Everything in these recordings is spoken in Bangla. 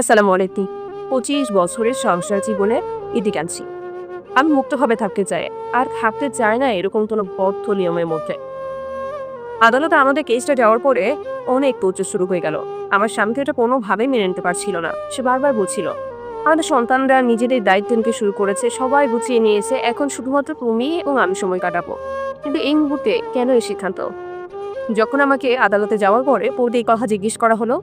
আসসালামু আলাইকুম। পঁচিশ বছরের সংসার জীবনে ইতি কানছি আমি মুক্তভাবে থাকতে চাই, আর থাকতে চাই না এরকম কোনো বদ্ধ নিয়মের মধ্যে। আদালতে আমাদের কেসটা যাওয়ার পরে অনেক প্রচুর শুরু হয়ে গেল। আমার স্বামীকে এটা কোনোভাবেই মেনে নিতে পারছিল না। সে বারবার বলছিল, আমাদের সন্তানরা নিজেদের দায়িত্ব নিতে শুরু করেছে, সবাই গুছিয়ে নিয়েছে, এখন শুধুমাত্র তুমি এবং আমি সময় কাটাবো। কিন্তু এই মুহূর্তে কেন এই সিদ্ধান্ত? যখন আমাকে আদালতে যাওয়ার পরে পৌদি কথা জিজ্ঞেস করা হলো,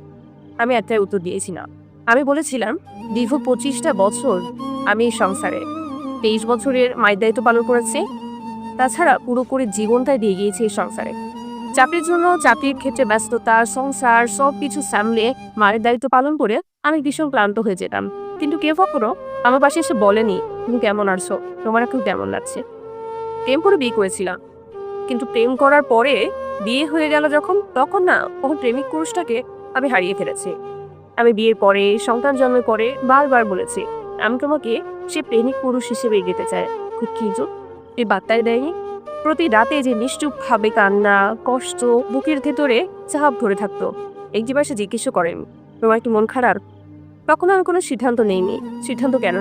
আমি একটাই উত্তর দিয়েছি না। আমি বলেছিলাম, দীর্ঘ পঁচিশটা বছর আমি এই সংসারে। তেইশ বছরের মায়ের দায়িত্ব পালন করেছি। তাছাড়া পুরোপুরি জীবনটাই দিয়ে গিয়েছি এই সংসারে। চাকরির জন্য চাকরির ক্ষেত্রে ব্যস্ততা, সংসার সব কিছু সামলে মায়ের দায়িত্ব পালন করে আমি ভীষণ ক্লান্ত হয়ে যেতাম। কিন্তু কেউ কখনো আমার পাশে এসে বলেনি, তুমি কেমন আছো? তোমার এখন কেমন লাগছে? প্রেম করে বিয়ে করেছিলাম। কিন্তু প্রেম করার পরে বিয়ে হয়ে গেল যখন, তখন না, তখন প্রেমিক পুরুষটাকে আমি হারিয়ে ফেলেছি। আমি বিয়ের পরে, সন্তান জন্মের পরে বারবার বলেছি, আমি তোমাকে সে প্রেমিক পুরুষ হিসেবে এগিয়ে চাই। খুব কিছু এই বার্তায় দেয়নি। প্রতি রাতে যে নিশ্চুপভাবে কান্না, কষ্ট, বুকের ভেতরে চাপ ধরে থাকতো। একবার সে জিজ্ঞেস করেন, তোমার একটু মন খারাপ? তখন আমি কোনো সিদ্ধান্ত নেইনি। সিদ্ধান্ত কেন?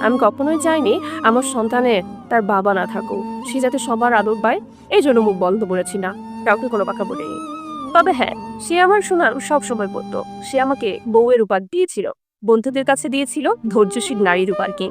আমি কখনোই চাইনি আমার সন্তানের তার বাবা না থাকুক। সে যাতে সবার আদর পায় এই জন্য মুখ বন্ধ করেছি না। কাউকে কোনো কথা বলিনি। তবে হ্যাঁ সে আমার সুনাম সব সময় বলতো। সে আমাকে বউয়ের উপার দিয়েছিল, বন্ধুদের কাছে দিয়েছিল ধৈর্যশীল নারীর উপার কি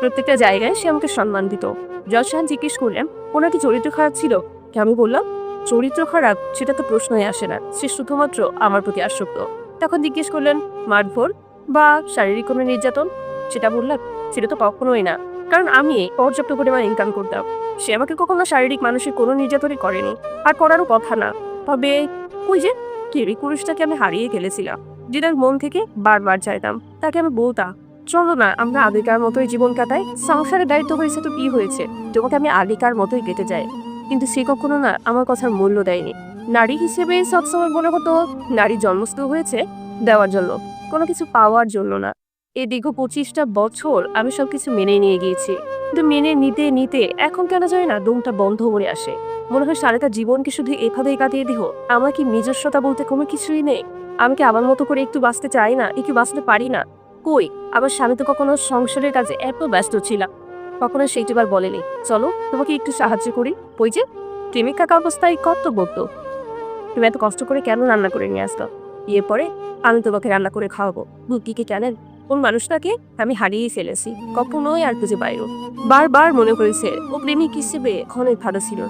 প্রত্যেকটা জায়গায় সে আমাকে সম্মান দিত। যশান জিজ্ঞেস করলেন, ওনার কি চরিত্র খারাপ ছিল? কি আমি বললাম, চরিত্র খারাপ, সেটা তো প্রশ্নই আসে না। সে শুধুমাত্র আমার প্রতি আসক্ত। তখন জিজ্ঞেস করলেন, মারধর বা শারীরিক কোনো নির্যাতন? সেটা বললাম সেটা তো কখনোই না। কারণ আমি পর্যাপ্ত পরিমাণ ইনকাম করতাম। সে আমাকে কখনো শারীরিক, মানসিক কোনো নির্যাতনই করেনি। আর করারও কথা না। তবে ওই যে কেরি পুরুষটাকে আমি হারিয়ে ফেলেছিলাম। যেটার মন থেকে বারবার চাইতাম। তাকে আমি বলতাম, চলো না, আমরা আগেকার মতোই জীবন কাটাই। সংসারের দায়িত্ব হয়েছে তো কি হয়েছে? তোমাকে আমি আগেকার মতোই কেটে যাই কিন্তু সে কখনো না আমার কথার মূল্য দেয়নি। নারী হিসেবে সবসময় মনে হতো, নারী জন্মস্থ হয়েছে দেওয়ার জন্য। কোনো কিছু পাওয়ার জন্য না। এই দীর্ঘ পঁচিশটা বছর আমি সবকিছু মেনে নিয়ে গিয়েছি। কিন্তু মেনে নিতে নিতে এখন কেন যায় না দমটা বন্ধ করে আসে। মনে হয় সারাটা জীবনকে শুধু এভাবেই কাটিয়ে দিহ আমার কি নিজস্বতা বলতে কোনো কিছুই নেই? আমি কি আমার মতো করে একটু বাঁচতে চাই না? একটু বাঁচতে পারি না? কই? আমার স্বামী তো কখনো সংসারের কাজে এত ব্যস্ত ছিলাম কখনো সেইটিবার বলেনি। চলো, তোমাকে একটু সাহায্য করি। ওই যে প্রেমিক থাকা অবস্থায় কত বলতো তুমি এত কষ্ট করে কেন রান্না করে নিয়ে আসতো বিয়ে পরে আমি তোমাকে রান্না করে খাওয়াবো। বুকি কি জানেন? কোন মানুষটাকে আমি হারিয়ে ফেলেছি। কখনোই আর খুঁজে পাইরো বারবার মনে করেছে ও প্রেমিক হিসেবে অনেক ভালো ছিল।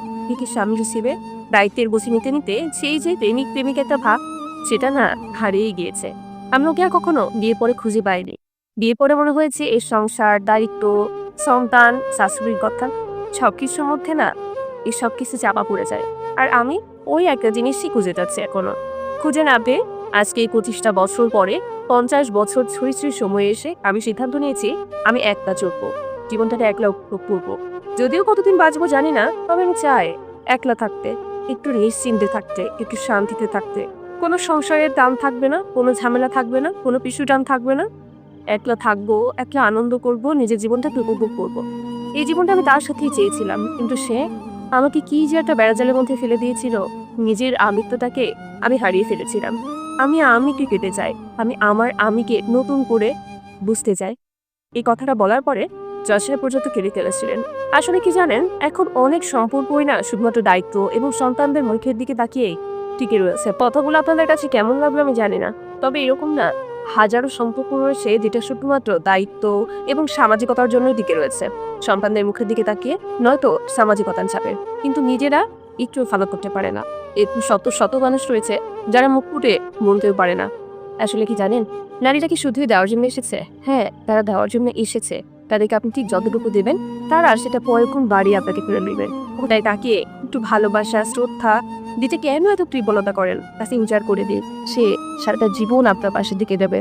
কি স্বামী হিসেবে দায়িত্বের বসে নিতে নিতে সেই যে প্রেমিক প্রেমিক একটা ভাব, সেটা না হারিয়ে গিয়েছে। আমি ওকে আর কখনো বিয়ে পরে খুঁজে পাইনি। বিয়ে পরে মনে হয়েছে এই সংসার, দায়িত্ব, সন্তান, শাশুড়ির কথা সব কিছুর মধ্যে না এই সব কিছু চাপা পড়ে যায়। আর আমি ওই একটা জিনিসই খুঁজে যাচ্ছি এখনও। খুঁজে না পেয়ে আজকে এই পঁচিশটা বছর পরে পঞ্চাশ বছর ছুঁই ছুঁই সময়ে এসে আমি সিদ্ধান্ত নিয়েছি, আমি একলা চলবো। জীবনটাকে একলা উপভোগ করব। যদিও কতদিন বাঁচবো জানি না, তবে আমি চাই একলা থাকতে, একটু নিশ্চিন্তে থাকতে, একটু শান্তিতে থাকতে। কোনো সংশয়ের টান থাকবে না, কোনো ঝামেলা থাকবে না, কোনো পিছু টান থাকবে না। একলা থাকব, একলা আনন্দ করব, নিজের জীবনটাকে উপভোগ করব। এই জীবনটা আমি তার সাথেই চেয়েছিলাম, কিন্তু সে আমাকে কি যে একটা বেড়াজালের মধ্যে ফেলে দিয়েছিল, নিজের আমিত্বটাকে আমি হারিয়ে ফেলেছিলাম। আমি আমিকে কেটে চাই আমি আমার আমিকে নতুন করে বুঝতে চাই এই কথাটা বলার পরে যশোরে পর্যন্ত কেড়ে ফেলেছিলেন। আসলে কি জানেন, এখন অনেক সম্পর্কই না শুধুমাত্র দায়িত্ব এবং সন্তানদের মুখের দিকে তাকিয়েই টিকে রয়েছে। কথাগুলো আপনাদের কাছে কেমন লাগল আমি জানি না, তবে এরকম না, হাজারো সম্পর্ক রয়েছে যেটা শুধুমাত্র দায়িত্ব এবং সামাজিকতার জন্য দিকে রয়েছে। সন্তানদের মুখের দিকে তাকিয়ে নয়তো সামাজিকতার চাপে, কিন্তু নিজেরা একটু ফলো করতে পারে না। একটু শত শত মানুষ রয়েছে যারা মুখ ফুটে বলতেও পারে না। আসলে কি জানেন, নারীরা কি শুধুই দেওয়ার জন্য এসেছে? হ্যাঁ তারা দেওয়ার জন্য এসেছে। তাদেরকে আপনি ঠিক যতটুকু দেবেন, তারা সেটা পরে কোন বাড়ি আপনাকে ফিরে নেবেন ওটাই তাকে একটু ভালোবাসা, শ্রদ্ধা দিতে কেন এত কৃপণতা করেন? তা সিনচার করে দিন। সে সারাটা জীবন আপনার পাশের দিকে দেবে